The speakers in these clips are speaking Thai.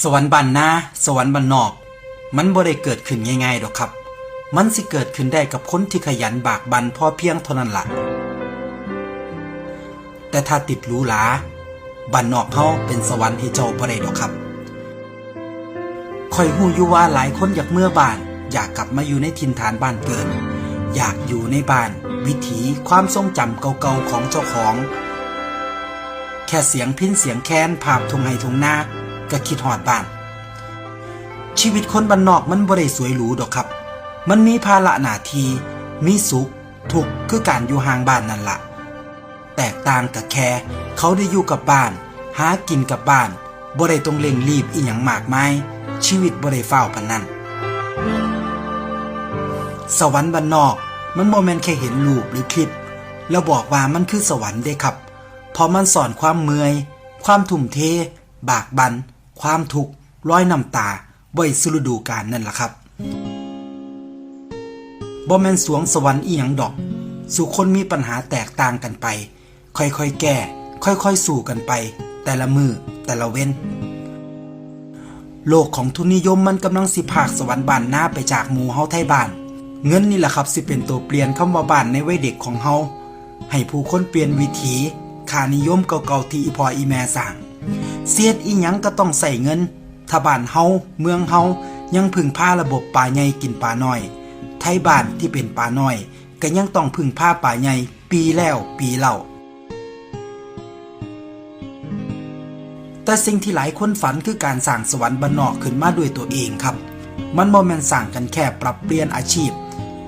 สวรรค์บ้านนาสวรรค์บ้านนอก มันบ่ได้เกิดขึ้นง่ายๆดอกครับ มันสิเกิดขึ้นได้กับคนที่ขยันบากบันพอเพียงเท่านั้นล่ะ แต่ถ้าติดรู้หราบ้านนอกเฮาเป็นสวรรค์ให้เจ้าบ่ได้ดอกครับคอยหูอยู่ว่าหลายคนอยากเมื่อบ้าน อยากกลับมาอยู่ในถิ่นฐานบ้านเกิด อยากอยู่ในบ้าน วิถีความทรงจำเก่าๆของเจ้าของ แค่เสียงพินเสียงแค้นภาพทงไห้ทงนา ก็คิดหอดบ้าน ชีวิตคนบ้านนอกมันบ่ได้สวยหรูดอกครับ มันมีภาระหน้าที่มีสุขทุกข์คือการอยู่ห่างบ้านนั่นละแตกต่างกับแค่เขาได้อยู่กับบ้าน หากินกับบ้านบ่ได้ต้องเร่งรีบอีหยังมากมายชีวิตบ่ได้เฝ้าวปานนั้นสวรรค์บ้านนอกมันโมเมนแค่เห็นรูปหรือคลิป แล้วบอกว่ามันคือสวรรค์เด้ครับเพราะมันสอนความเมื่อย ความทุ่มเท บากบัน ความทุกข์ร้อยน้ำตาบ่อยสุรดูการนั่นล่ะครับบ่แม่นสวงสวรรค์อีหยังดอก สู่คนมีปัญหาแตกต่างกันไป ค่อยๆแก้ ค่อยๆสู่กันไป แต่ละมือแต่ละเว้น โลกของทุนนิยมมันกำลังสิพากสวรรค์บานหน้าไปจากหมู่เฮาไทยบ้าน เงินนี่แหละครับสิเป็นตัวเปลี่ยนคำว่าบ้านในวัยเด็กของเฮาให้ผู้คนเปลี่ยนวิถีค่านิยมเก่าๆที่อีพออีแม่สั่ง เสียดอีหยังก็ต้องใส่เงิน ถ้าบ้านเฮาเมืองเฮายังพึ่งพาระบบป่าใหญ่กินป่าน้อย ไทยบ้านที่เป็นป่าน้อย ก็ยังต้องพึ่งพาป่าใหญ่ปีแล้วปีเล่า แต่สิ่งที่หลายคนฝันคือการสร้างสวรรค์บ้านนอกขึ้นมาด้วยตัวเองครับ มันบ่แม่นสร้างกันแค่ปรับเปลี่ยนอาชีพ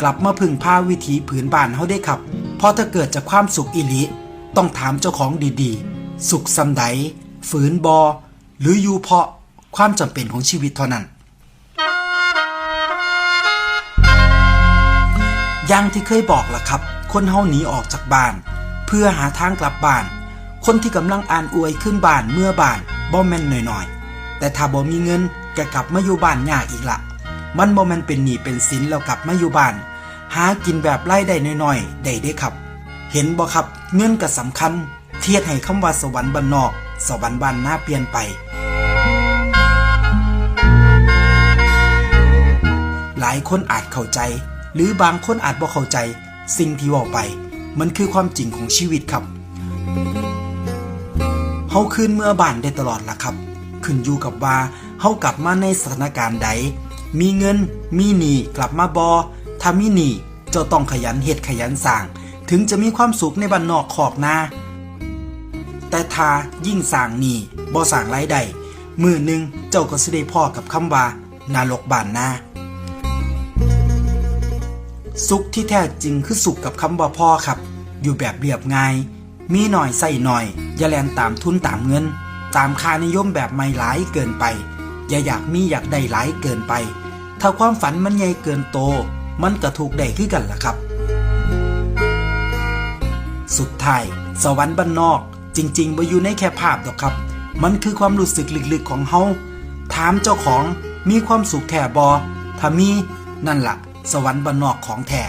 กลับมาพึ่งพาวิถีผืนบ้านเฮาได้ครับ เพราะถ้าเกิดจากความสุขอิลิต้องถามเจ้าของดีๆ สุขสำใด ฝืนบอหรืออยู่เพราะความจำเป็นของชีวิตเท่านั้น อย่างที่เคยบอกล่ะครับ คนเฮาหนีออกจากบ้าน เพื่อหาทางกลับบ้าน คนที่กำลังอ่านอวยขึ้นบ้านเมื่อบ้านบ่แม่นหน่อยๆ แต่ถ้าบ่มีเงินก็กลับมาอยู่บ้านยากอีกละมันบ่แม่นเป็นหนี้เป็นสินแล้วกลับมาอยู่บ้าน หากินแบบไล่ได้น้อยๆ ได้เด้ครับ เห็นบ่ครับเงินก็สำคัญ เทียดให้คำว่าสวรรค์บ้านนอก สวรรค์บ้านหน้าเปลี่ยนไป หลายคนอาจเข้าใจ หรือบางคนอาจบ่เข้าใจ สิ่งที่ว่าไป มันคือความจริงของชีวิตครับเฮาคืนเมื่อบ้านได้ตลอดล่ะครับขึ้นอยู่กับว่าเฮากลับมาในสถานการณ์ใด มีเงิน มีหนี้กลับมาบอถ้ามีหนี้เจ้าต้องขยันเฮ็ดขยันสร้าง ถึงจะมีความสุขในบ้านนอกขอกนา แต่ถ้ายิ่งสร้างหนี้บ่สร้างรายได้มือหนึ่งเจ้าก็สิได้พ่อกับคำว่านารกบานนาสุขที่แท้จริงคือสุขกับคำว่าพ่อครับ อยู่แบบเรียบง่าย มีหน่อยใส่หน่อย อย่าแลนตามทุนตามเงิน ตามค่านิยมแบบไม่หลายเกินไป อย่าอยากมีอยากได้หลายเกินไป ถ้าความฝันมันใหญ่เกินโต มันก็ถูกได้ขึ้นกันล่ะครับ สุดท้าย สวรรค์บ้านนอก จริงๆบ่อยู่ในแค่ภาพดอกครับ มันคือความรู้สึกลึกๆของเฮาถามเจ้าของมีความสุขแท้บอถ้ามีนั่นล่ะ สวรรค์บนนอกของแท้